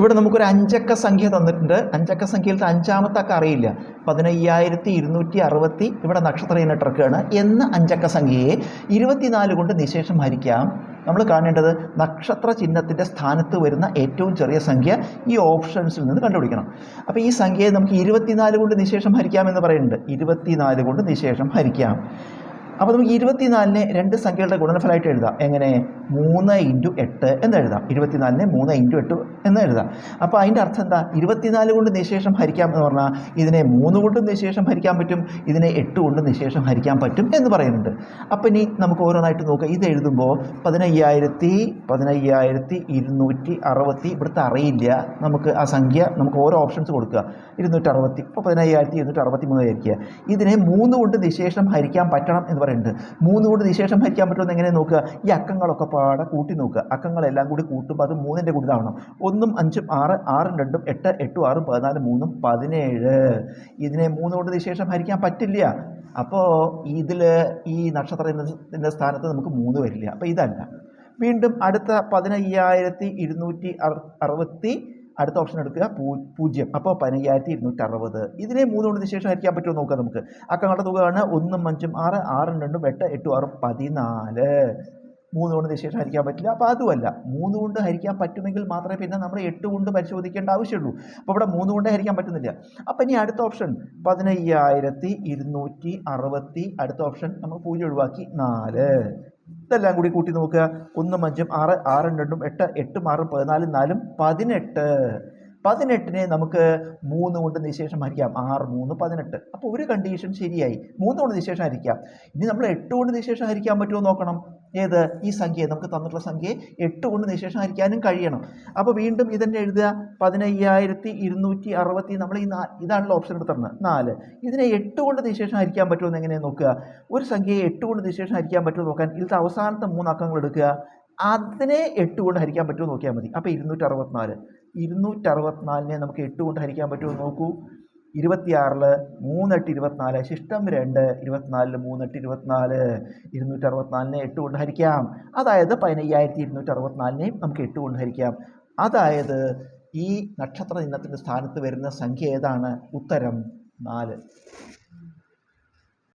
ഇവിടെ നമുക്കൊരു അഞ്ചക്ക സംഖ്യ തന്നിട്ടുണ്ട്. അഞ്ചക്ക സംഖ്യയിലത്തെ അഞ്ചാമത്തെ അക്ക അറിയില്ല. പതിനയ്യായിരത്തി ഇരുന്നൂറ്റി അറുപത്തി ഇവിടെ നക്ഷത്ര ഇനട്ടർക്കാണ് എന്ന അഞ്ചക്ക സംഖ്യയെ ഇരുപത്തിനാല് കൊണ്ട് നിശേഷം ഹരിക്കാം. നമ്മൾ കാണേണ്ടത് നക്ഷത്ര ചിഹ്നത്തിന്റെ സ്ഥാനത്ത് വരുന്ന ഏറ്റവും ചെറിയ സംഖ്യ ഈ ഓപ്ഷൻസിൽ നിന്ന് കണ്ടുപിടിക്കണം. അപ്പോൾ ഈ സംഖ്യയെ നമുക്ക് ഇരുപത്തിനാല് കൊണ്ട് നിശേഷം ഹരിക്കാമെന്ന് പറയുന്നുണ്ട്. ഇരുപത്തിനാല് കൊണ്ട് നിശേഷം ഹരിക്കാം. അപ്പോൾ നമുക്ക് ഇരുപത്തിനാലിനെ രണ്ട് സംഖ്യകളുടെ ഗുണനഫലമായിട്ട് എഴുതാം. എങ്ങനെ? മൂന്ന് ഇന്റു എട്ട് എന്ന് എഴുതാം. ഇരുപത്തിനാലിനെ മൂന്ന് ഇന്റു എട്ട് എന്ന് എഴുതാം. അപ്പോൾ അതിന്റെ അർത്ഥം എന്താ? ഇരുപത്തിനാല് കൊണ്ട് നിശേഷം ഹരിക്കാം എന്ന് പറഞ്ഞാൽ ഇതിനെ മൂന്ന് കൊണ്ടും നിശേഷം ഹരിക്കാൻ പറ്റും ഇതിനെ എട്ട് കൊണ്ട് നിശേഷം ഹരിക്കാൻ പറ്റും എന്ന് പറയുന്നുണ്ട്. അപ്പോൾ ഇനി നമുക്ക് ഓരോന്നായിട്ട് നോക്കാം. ഇത് എഴുതുമ്പോൾ പതിനയ്യായിരത്തി പതിനയ്യായിരത്തി ഇരുന്നൂറ്റി അറുപത്തി ഇവിടുത്തെ അറിയില്ല. നമുക്ക് ആ സംഖ്യ നമുക്ക് ഓരോ ഓപ്ഷൻസ് കൊടുക്കുക. ഇരുന്നൂറ്റി അറുപത്തി ഇപ്പോൾ പതിനയ്യായിരത്തി ഇരുന്നൂറ്റി അറുപത്തി മൂന്ന് ഹരിക്കുക ഇതിനെ മൂന്ന് കൊണ്ട് നിശേഷം ഹരിക്കാൻ പറ്റണം എന്ന് പറയുന്നുണ്ട് മൂന്ന് കൊണ്ട് നിശേഷം ഭരിക്കാൻ പറ്റുമെന്ന് എങ്ങനെ നോക്കുക? ഈ അക്കങ്ങളൊക്കെ പാടെ കൂട്ടി നോക്കുക. അക്കങ്ങളെല്ലാം കൂടി കൂട്ടുമ്പോൾ അത് മൂന്നിന്റെ കൂടി ആവണം ഒന്നും അഞ്ചും ആറ് ആറും രണ്ടും എട്ട് എട്ടും ആറും പതിനാല് മൂന്നും പതിനേഴ്. ഇതിനെ മൂന്ന് കൊണ്ട് നിശേഷം ഭരിക്കാൻ പറ്റില്ല. അപ്പോൾ ഇതിൽ ഈ നക്ഷത്രത്തിന്റെ സ്ഥാനത്ത് നമുക്ക് മൂന്ന് വരില്ല. അപ്പോൾ ഇതല്ല. വീണ്ടും അടുത്ത പതിനയ്യായിരത്തി ഇരുന്നൂറ്റി അറുപത്തി അടുത്ത ഓപ്ഷൻ എടുക്കുക. പൂജ്യം. അപ്പോൾ പതിനയ്യായിരത്തി ഇരുന്നൂറ്റി അറുപത് ഇതിനെ മൂന്ന് കൊണ്ട് ശേഷം അയക്കാൻ പറ്റുമോ നോക്കാം നമുക്ക്. അക്കങ്ങളുടെ തുകയാണ് ഒന്നും അഞ്ചും ആറ് ആറും രണ്ടും എട്ട് എട്ടും ആറും പതിനാല്. മൂന്ന് കൊണ്ട് നിശേഷം ഹരിക്കാൻ പറ്റില്ല. അപ്പോൾ അതുമല്ല. മൂന്ന് കൊണ്ട് ഹരിക്കാൻ പറ്റുമെങ്കിൽ മാത്രമേ പിന്നെ നമ്മൾ എട്ട് കൊണ്ട് പരിശോധിക്കേണ്ട ആവശ്യമുള്ളൂ. അപ്പോൾ ഇവിടെ മൂന്ന് കൊണ്ട് ഹരിക്കാൻ പറ്റുന്നില്ല. അപ്പോൾ ഇനി അടുത്ത ഓപ്ഷൻ പതിനയ്യായിരത്തി ഇരുന്നൂറ്റി അറുപത്തി. അടുത്ത ഓപ്ഷൻ നമുക്ക് പൂജ്യം ഒഴിവാക്കി നാല്. ഇതെല്ലാം കൂടി കൂട്ടി നോക്കുക. ഒന്നും അഞ്ചും ആറ് ആറും രണ്ടും എട്ട് എട്ടും ആറും പതിനാലും നാലും പതിനെട്ട്. പതിനെട്ടിനെ നമുക്ക് മൂന്ന് കൊണ്ട് നിശേഷം ഹരിക്കാം ആറ് മൂന്ന് പതിനെട്ട്. അപ്പോൾ ഒരു കണ്ടീഷൻ ശരിയായി. മൂന്ന് കൊണ്ട് നിശേഷം ഹരിക്കാം ഇനി നമ്മൾ എട്ട് കൊണ്ട് നിശേഷം ഹരിക്കാൻ പറ്റുമോ നോക്കണം. ഏത്? ഈ സംഖ്യ നമുക്ക് തന്നിട്ടുള്ള സംഖ്യയെ എട്ട് കൊണ്ട് നിശേഷം ഹരിക്കാനും കഴിയണം. അപ്പോൾ വീണ്ടും ഇതന്നെ എഴുതുക. പതിനയ്യായിരത്തി ഇരുന്നൂറ്റി അറുപത്തി നമ്മൾ ഈ നാ ഇതാണല്ലോ ഓപ്ഷൻ എടുത്തിരുന്നത്. നാല്. ഇതിനെ എട്ട് കൊണ്ട് നിശേഷം ഹരിക്കാൻ പറ്റുമോ എന്ന് എങ്ങനെ നോക്കുക? ഒരു സംഖ്യയെ എട്ട് കൊണ്ട് നിശേഷം ഹരിക്കാൻ പറ്റുമോ നോക്കാൻ ഇതിലത്തെ അവസാനത്തെ മൂന്ന് അക്കങ്ങൾ എടുക്കുക. അതിനെ എട്ട് കൊണ്ട് ഹരിക്കാൻ പറ്റുമോ നോക്കിയാൽ മതി. അപ്പോൾ ഇരുന്നൂറ്റി അറുപത്തിനാല് ഇരുന്നൂറ്റി അറുപത്തിനാലിനെ നമുക്ക് എട്ട് കൊണ്ട് ഹരിക്കാൻ പറ്റുമോ നോക്കൂ. ഇരുപത്തിയാറിൽ മൂന്നെട്ട് ഇരുപത്തിനാല് ശിഷ്ടം രണ്ട് ഇരുപത്തിനാലിൽ മൂന്നെട്ട് ഇരുപത്തിനാല് ഇരുന്നൂറ്റി അറുപത്തിനാലിനെ എട്ട് കൊണ്ട് ഹരിക്കാം. അതായത് പതിനയ്യായിരത്തി ഇരുന്നൂറ്റി അറുപത്തിനാലിനെയും നമുക്ക് എട്ട് കൊണ്ട് ഹരിക്കാം. അതായത് ഈ നക്ഷത്ര ചിഹ്നത്തിന്റെ സ്ഥാനത്ത് വരുന്ന സംഖ്യ ഏതാണ്? ഉത്തരം നാല്.